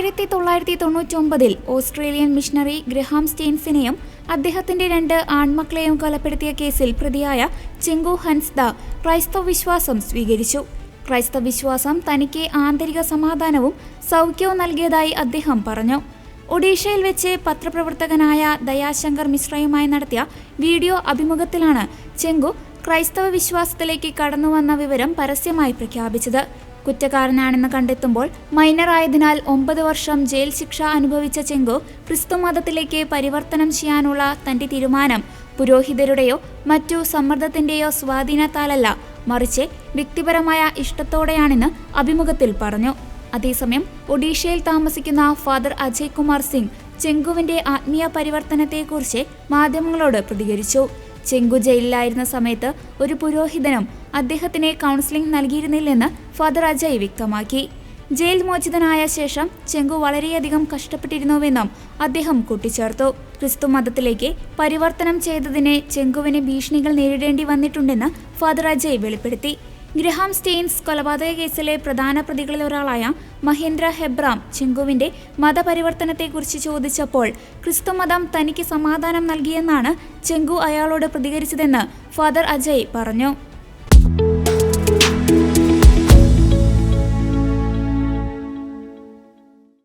ആയിരത്തി തൊള്ളായിരത്തി തൊണ്ണൂറ്റി ഒമ്പതിൽ ഓസ്ട്രേലിയൻ മിഷണറി ഗ്രഹാം സ്റ്റെയിൻസിനെയും അദ്ദേഹത്തിന്റെ രണ്ട് ആൺമക്കളെയും കൊലപ്പെടുത്തിയ കേസിൽ പ്രതിയായ ചെങ്കു ഹൻസ്ദ ക്രൈസ്തവ വിശ്വാസം സ്വീകരിച്ചു. ക്രൈസ്തവ വിശ്വാസം തനിക്ക് ആന്തരിക സമാധാനവും സൗഖ്യവും നൽകിയതായി അദ്ദേഹം പറഞ്ഞു. ഒഡീഷയിൽ വെച്ച് പത്രപ്രവർത്തകനായ ദയാശങ്കർ മിശ്രയുമായി നടത്തിയ വീഡിയോ അഭിമുഖത്തിലാണ് ചെങ്കു ക്രൈസ്തവ വിശ്വാസത്തിലേക്ക് കടന്നുവന്ന വിവരം പരസ്യമായി പ്രഖ്യാപിച്ചത്. കുറ്റക്കാരനാണെന്ന് കണ്ടെത്തുമ്പോൾ മൈനറായതിനാൽ ഒമ്പത് വർഷം ജയിൽ ശിക്ഷ അനുഭവിച്ച ചെങ്കു ക്രിസ്തു മതത്തിലേക്ക് പരിവർത്തനം ചെയ്യാനുള്ള തന്റെ തീരുമാനം പുരോഹിതരുടെയോ മറ്റു സമ്മർദ്ദത്തിന്റെയോ സ്വാധീനത്താലല്ല മറിച്ച് വ്യക്തിപരമായ ഇഷ്ടത്തോടെയാണെന്ന് അഭിമുഖത്തിൽ പറഞ്ഞു. അതേസമയം ഒഡീഷയിൽ താമസിക്കുന്ന ഫാദർ അജയ് കുമാർ സിംഗ് ചെങ്കുവിന്റെ ആത്മീയ പരിവർത്തനത്തെക്കുറിച്ച് മാധ്യമങ്ങളോട് പ്രതികരിച്ചു. ചെങ്കു ജയിലിലായിരുന്ന സമയത്ത് ഒരു പുരോഹിതനും അദ്ദേഹത്തിന് കൗൺസിലിംഗ് നൽകിയിരുന്നില്ലെന്ന് ഫാദർ അജയ് വ്യക്തമാക്കി. ജയിൽ മോചിതനായ ശേഷം ചെങ്കു വളരെയധികം കഷ്ടപ്പെട്ടിരുന്നുവെന്നും അദ്ദേഹം കൂട്ടിച്ചേർത്തു. ക്രിസ്തു മതത്തിലേക്ക് പരിവർത്തനം ചെയ്തതിനെ ചെങ്കുവിന് ഭീഷണികൾ നേരിടേണ്ടി വന്നിട്ടുണ്ടെന്ന് ഫാദർ അജയ് വെളിപ്പെടുത്തി. ഗ്രഹാം സ്റ്റെയിൻസ് കൊലപാതക കേസിലെ പ്രധാന പ്രതികളിൽ ഒരാളായ മഹേന്ദ്ര ഹെബ്രാം ചെങ്കുവിന്റെ മതപരിവർത്തനത്തെക്കുറിച്ച് ചോദിച്ചപ്പോൾ ക്രിസ്തുമതം തനിക്ക് സമാധാനം നൽകിയെന്നാണ് ചെങ്കു അയാളോട് പ്രതികരിച്ചതെന്ന് ഫാദർ അജയ് പറഞ്ഞു.